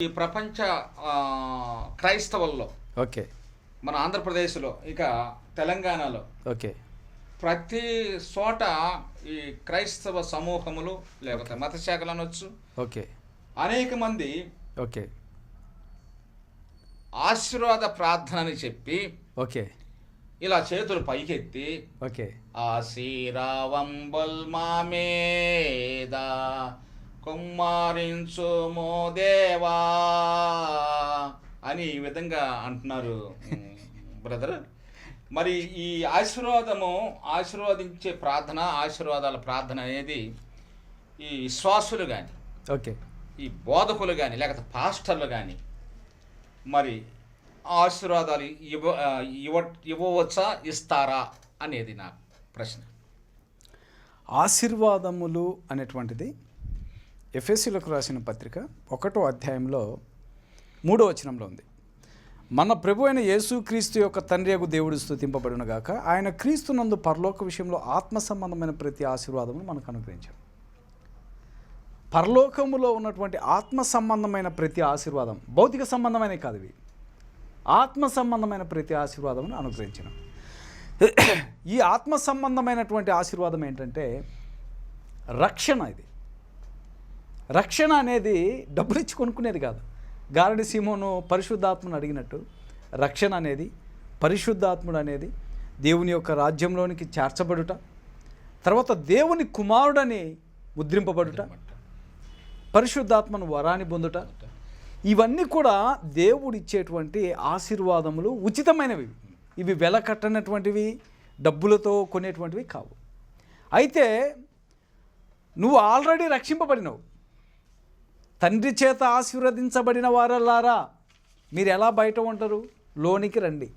ఈ ప్రపంచ క్రైస్తవుల్లో ఓకే. మన ఆంధ్రప్రదేశ్లో ఇక తెలంగాణలో ఓకే. ప్రతి చోట ఈ క్రైస్తవ సమూహములు లేకపోతే మత శాఖలు అనొచ్చు. ఓకే. అనేక మంది ఓకే. ఆశీర్వాద ప్రార్థన అని చెప్పి ఓకే. ఇలా చేతులు పైకెత్తి ఓకే. ఆశీరావంబల్ మామేద కుమ్మారించుమో దేవా అని ఈ విధంగా అంటున్నారు బ్రదర్. మరి ఈ ఆశీర్వాదము ఆశీర్వదించే ప్రార్థన ఆశీర్వాదాల ప్రార్థన అనేది ఈ విశ్వాసులు కానీ ఓకే. ఈ బోధకులు కానీ లేకపోతే పాస్టర్లు కానీ మరి ఆశీర్వాదాలు ఇవ్వ ఇవ్వ ఇవ్వవచ్చా ఇస్తారా అనేది నా ప్రశ్న. ఆశీర్వాదములు అనేటువంటిది ఎఫ్ఎస్సీలకు రాసిన పత్రిక ఒకటో అధ్యాయంలో మూడో వచనంలో ఉంది. మన ప్రభు అయిన యేసుక్రీస్తు యొక్క తండ్రి యొక్క దేవుడు స్థుతింపబడును గాక ఆయన క్రీస్తు నందు పరలోక విషయంలో ఆత్మ సంబంధమైన ప్రతి ఆశీర్వాదమును మనకు అనుగ్రహించాడు. పరలోకములో ఉన్నటువంటి ఆత్మ సంబంధమైన ప్రతి ఆశీర్వాదం భౌతిక సంబంధమైన కాదు ఇవి. ఆత్మ సంబంధమైన ప్రతి ఆశీర్వాదమును అనుగ్రహించిన ఈ ఆత్మ సంబంధమైనటువంటి ఆశీర్వాదం ఏంటంటే రక్షణ ఇది. రక్షణ అనేది డబ్బులు ఇచ్చి కొనుక్కునేది కాదు. గారడి సీమోను పరిశుద్ధాత్మను అడిగినట్టు రక్షణ అనేది పరిశుద్ధాత్ముడు అనేది దేవుని యొక్క రాజ్యంలోనికి చేర్చబడుట తర్వాత దేవుని కుమారుడని ముద్రింపబడుట పరిశుద్ధాత్మను వరాన్ని పొందుట ఇవన్నీ కూడా దేవుడిచ్చేటువంటి ఆశీర్వాదములు ఉచితమైనవి. ఇవి వెల కట్టనటువంటివి డబ్బులతో కొనేటువంటివి కావు. అయితే నువ్వు ఆల్రెడీ రక్షింపబడినవు. తండ్రి చేత ఆశీర్వదించబడిన వారల్లారా మీరు ఎలా బయట ఉంటారు? లోనికి రండి.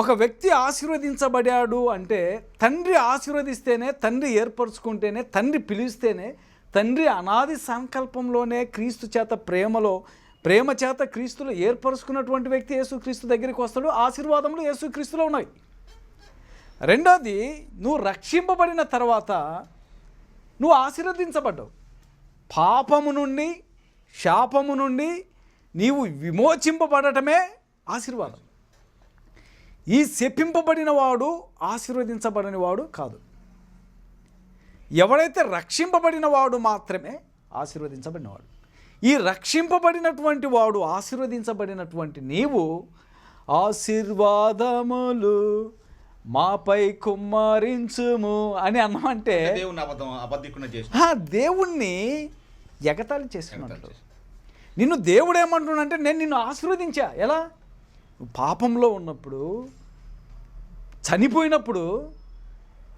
ఒక వ్యక్తి ఆశీర్వదించబడాడు అంటే తండ్రి ఆశీర్వదిస్తేనే తండ్రి ఏర్పరచుకుంటేనే తండ్రి పిలిస్తేనే తండ్రి అనాది సంకల్పంలోనే క్రీస్తు చేత ప్రేమలో ప్రేమ చేత క్రీస్తులు ఏర్పరచుకున్నటువంటి వ్యక్తి యేసుక్రీస్తు దగ్గరికి వస్తాడు ఆశీర్వాదములు యేసుక్రీస్తులో ఉన్నాయి. రెండోది నువ్వు రక్షింపబడిన తర్వాత నువ్వు ఆశీర్వదించబడ్డావు. పాపము నుండి శాపము నుండి నీవు విమోచింపబడటమే ఆశీర్వాదం. ఈ శపింపబడిన వాడు ఆశీర్వదించబడని వాడు కాదు. ఎవడైతే రక్షింపబడిన వాడు మాత్రమే ఆశీర్వదించబడినవాడు. ఈ రక్షింపబడినటువంటి వాడు ఆశీర్వదించబడినటువంటి నీవు ఆశీర్వాదములు మాపై కుమ్మరించుము అని అన్నామంటే దేవుని అబద్ధం అబద్ధికుండా దేవుణ్ణి ఎగతాళి చేస్తున్నట్లు నిన్ను దేవుడు ఏమంటున్నాడంటే నేను నిన్ను ఆశీర్వదించా. ఎలా? పాపంలో ఉన్నప్పుడు చనిపోయినప్పుడు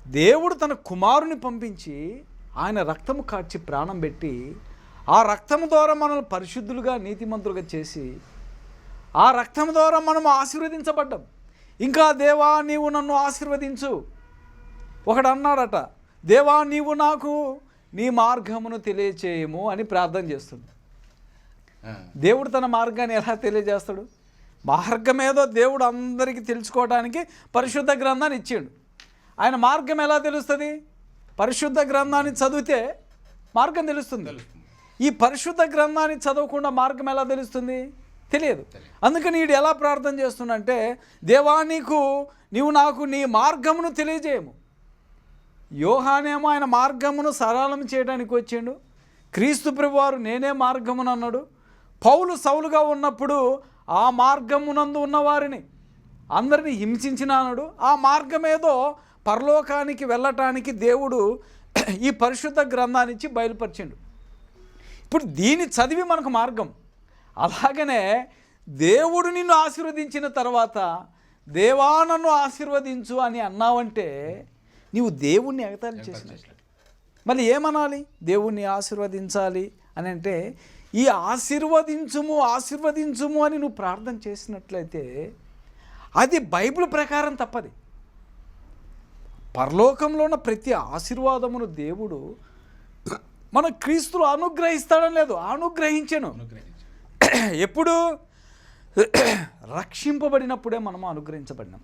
దేవుడు తన కుమారుని పంపించి ఆయన రక్తము కార్చి ప్రాణం పెట్టి ఆ రక్తము ద్వారా మనల్ని పరిశుద్ధులుగా నీతిమంతులుగా చేసి ఆ రక్తం ద్వారా మనం ఆశీర్వదించబడ్డాం. ఇంకా దేవా నీవు నన్ను ఆశీర్వదించు. ఒకడు అన్నాడట దేవా నీవు నాకు నీ మార్గమును తెలియచేయము అని ప్రార్థన చేస్తుంది. దేవుడు తన మార్గాన్ని ఎలా తెలియజేస్తాడు? మార్గం ఏదో దేవుడు అందరికీ తెలుసుకోవడానికి పరిశుద్ధ గ్రంథాన్ని ఇచ్చాడు. ఆయన మార్గం ఎలా తెలుస్తుంది? పరిశుద్ధ గ్రంథాన్ని చదివితే మార్గం తెలుస్తుంది. ఈ పరిశుద్ధ గ్రంథాన్ని చదవకుండా మార్గం ఎలా తెలుస్తుంది? తెలియదు. అందుకని వీడు ఎలా ప్రార్థన చేస్తున్నంటే దేవా నీకు నీవు నాకు నీ మార్గమును తెలియజేయము. యోహానేమో ఆయన మార్గమును సరళం చేయడానికి వచ్చిండు. క్రీస్తు ప్రభువారు నేనే మార్గమును అన్నాడు. పౌలు సౌలుగా ఉన్నప్పుడు ఆ మార్గమునందు ఉన్నవారిని అందరిని హింసించినానడు ఆ మార్గం ఏదో పరలోకానికి వెళ్ళటానికి దేవుడు ఈ పరిశుద్ధ గ్రంథాన్ని బయలుపరిచిండు. ఇప్పుడు దీని చదివి మనకు మార్గం. అలాగనే దేవుడు నిన్ను ఆశీర్వదించిన తర్వాత దేవా నన్ను ఆశీర్వదించు అని అన్నావంటే నీవు దేవుణ్ణి ఎగతాళి చేసినట్లు మళ్ళీ ఏమనాలి? దేవుణ్ణి ఆశీర్వదించాలి అని అంటే ఈ ఆశీర్వదించుము ఆశీర్వదించుము అని నువ్వు ప్రార్థన చేసినట్లయితే అది బైబిల్ ప్రకారం తప్పది. పరలోకంలో ఉన్న ప్రతి ఆశీర్వాదమును దేవుడు మన క్రీస్తులు అనుగ్రహిస్తాడని లేదు అనుగ్రహించను. అనుగ్రహించు. ఎప్పుడు? రక్షింపబడినప్పుడే మనం అనుగ్రహించబడినాం.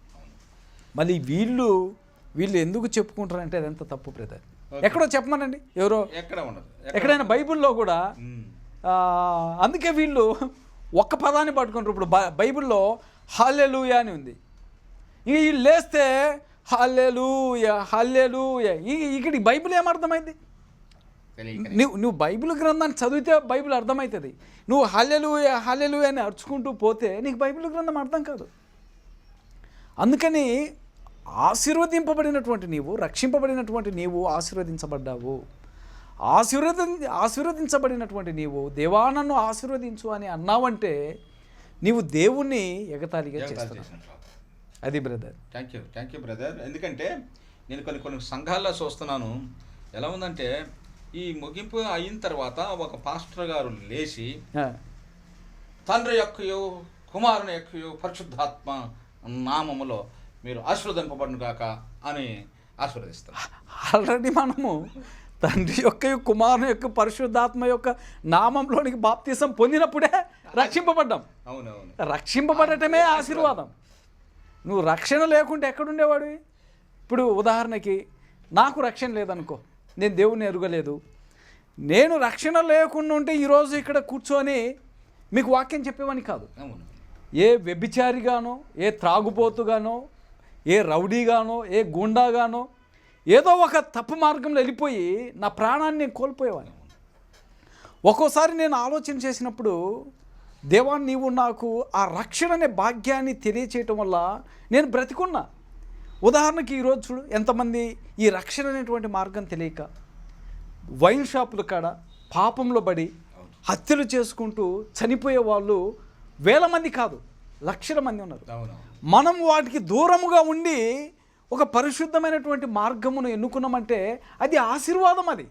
మళ్ళీ వీళ్ళు వీళ్ళు ఎందుకు చెప్పుకుంటారంటే అదంత తప్పు బ్రదర్. ఎక్కడో చెప్పమనండి. ఎవరో? ఎక్కడ ఉండదు. ఎక్కడైనా బైబిల్లో కూడా అందుకే వీళ్ళు ఒక్క పదాన్ని పట్టుకుంటారు. ఇప్పుడు బైబిల్లో హాలెలూయ అని ఉంది. ఇక వీళ్ళు లేస్తే హల్లెలూయ హల్లెలూయ. ఈ ఇక్కడ బైబిల్ ఏమర్థమైంది? నువ్వు నువ్వు బైబిల్ గ్రంథాన్ని చదివితే బైబిల్ అర్థమవుతుంది నువ్వు హల్లెలూయ హల్లెలూయ అని అరుచుకుంటూ పోతే నీకు బైబిల్ గ్రంథం అర్థం కాదు. అందుకని ఆశీర్వదింపబడినటువంటి నీవు రక్షింపబడినటువంటి నీవు ఆశీర్వదించబడ్డావు. ఆశీర్వది ఆశీర్వదించబడినటువంటి నీవు దేవా నన్ను ఆశీర్వదించు అని అన్నావంటే నీవు దేవుణ్ణి ఎగతాళిగా చేస్తున్నావు. అది brother. Thank you thank you brother ఎందుకంటే నేను కొన్ని కొన్ని సంఘాల్లో చూస్తున్నాను. ఎలా ఉందంటే ఈ ముగింపు అయిన తర్వాత ఒక పాస్టర్ గారు లేచి తండ్రి యొక్కయు కుమారుని యొక్కయు పరిశుద్ధాత్మ నామములో మీరు ఆశీర్వదింపబడును గాక అని ఆశీర్వదిస్తారు. ఆల్రెడీ మనము తండ్రి యొక్క కుమారుని యొక్క పరిశుద్ధాత్మ యొక్క నామంలోనికి బాప్తీసం పొందినప్పుడే రక్షింపబడ్డాం. అవునవును. రక్షింపబడటమే ఆశీర్వాదం. నువ్వు రక్షణ లేకుంటే ఎక్కడుండేవాడివి? ఇప్పుడు ఉదాహరణకి నాకు రక్షణ లేదనుకో నేను దేవుణ్ణి ఎరుగలేదు. నేను రక్షణ లేకుండా ఉంటే ఈరోజు ఇక్కడ కూర్చొని మీకు వాక్యం చెప్పేవాని కాదు. ఏ వ్యభిచారిగానో ఏ త్రాగుబోతుగానో ఏ రౌడీగానో ఏ గూండాగానో ఏదో ఒక తప్పు మార్గంలో వెళ్ళిపోయి నా ప్రాణాన్ని నేను కోల్పోయేవాడిని. ఒక్కోసారి నేను ఆలోచన చేసినప్పుడు దేవా నీవు నాకు ఆ రక్షణ అనే భాగ్యాన్ని తెలియచేయటం వల్ల నేను బ్రతికున్నా. ఉదాహరణకి ఈరోజు చూడు ఎంతమంది ఈ రక్షణ అనేటువంటి మార్గం తెలియక వైన్ షాపుల కాడ పాపంలో పడి హత్యలు చేసుకుంటూ చనిపోయే వాళ్ళు వేల మంది కాదు. లక్షల మంది ఉన్నారు. మనం వాటికి దూరముగా ఉండి ఒక పరిశుద్ధమైనటువంటి మార్గమును ఎన్నుకున్నామంటే అది ఆశీర్వాదం అది.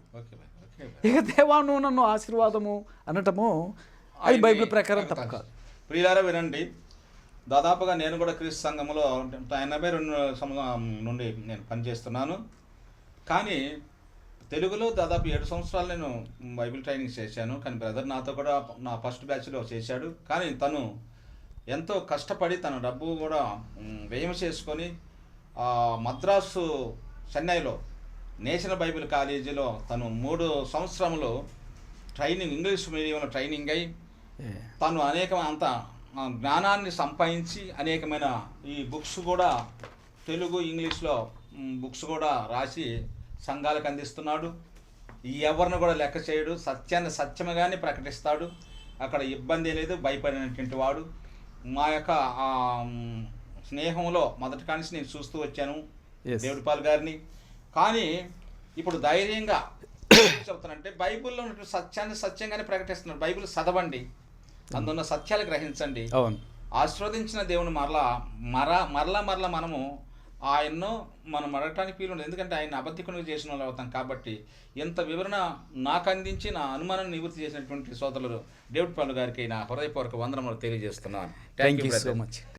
ఇక దేవా నువ్వు నన్ను ఆశీర్వాదము అనటము అది బైబిల్ ప్రకారం తప్పు కాదు. ప్రియులారా వినండి దాదాపుగా నేను కూడా క్రీస్తు సంఘంలో ఎనభై రెండు సంవత్సరం నుండి నేను పనిచేస్తున్నాను. కానీ తెలుగులో దాదాపు ఏడు సంవత్సరాలు నేను బైబిల్ ట్రైనింగ్ చేశాను. కానీ బ్రదర్ నాతో కూడా నా ఫస్ట్ బ్యాచ్లో చేశాడు. కానీ తను ఎంతో కష్టపడి తన డబ్బు కూడా వ్యయం చేసుకొని మద్రాసు చెన్నైలో నేషనల్ బైబిల్ కాలేజీలో తను మూడు సంవత్సరములు ట్రైనింగ్ ఇంగ్లీష్ మీడియంలో ట్రైనింగ్ అయి తను అనేక అంత జ్ఞానాన్ని సంపాదించి అనేకమైన ఈ బుక్స్ కూడా తెలుగు ఇంగ్లీష్లో బుక్స్ కూడా రాసి సంఘాలకు అందిస్తున్నాడు. ఎవరిని కూడా లెక్క చేయడు. సత్యాన్ని సత్యముగానే ప్రకటిస్తాడు. అక్కడ ఇబ్బంది లేదు భయపడినటువంటి వాడు. మా యొక్క స్నేహంలో మొదటి కానిసి నేను చూస్తూ వచ్చాను. దేవుడిపాల్ గారిని. కానీ ఇప్పుడు ధైర్యంగా చెప్తానంటే బైబిల్లో సత్యాన్ని సత్యంగానే ప్రకటిస్తున్నాడు బైబిల్ చదవండి. అందున్న సత్యాలు గ్రహించండి. అవును. ఆశీర్వదించిన దేవుని మరలా మర మరలా మరలా మనము ఆయన్ను మనం అడగటానికి వీలు ఉండదు ఎందుకంటే ఆయన అబద్ధికునిగా చేసిన వాళ్ళు అవుతాం కాబట్టి ఇంత వివరణ నాకు అందించి నా అనుమానం నివృత్తి చేసినటువంటి సోదరులు డేవిడ్ పాల్ గారికి నా హృదయపూర్వక వందనములు తెలియజేస్తున్నాను. Thank you. So much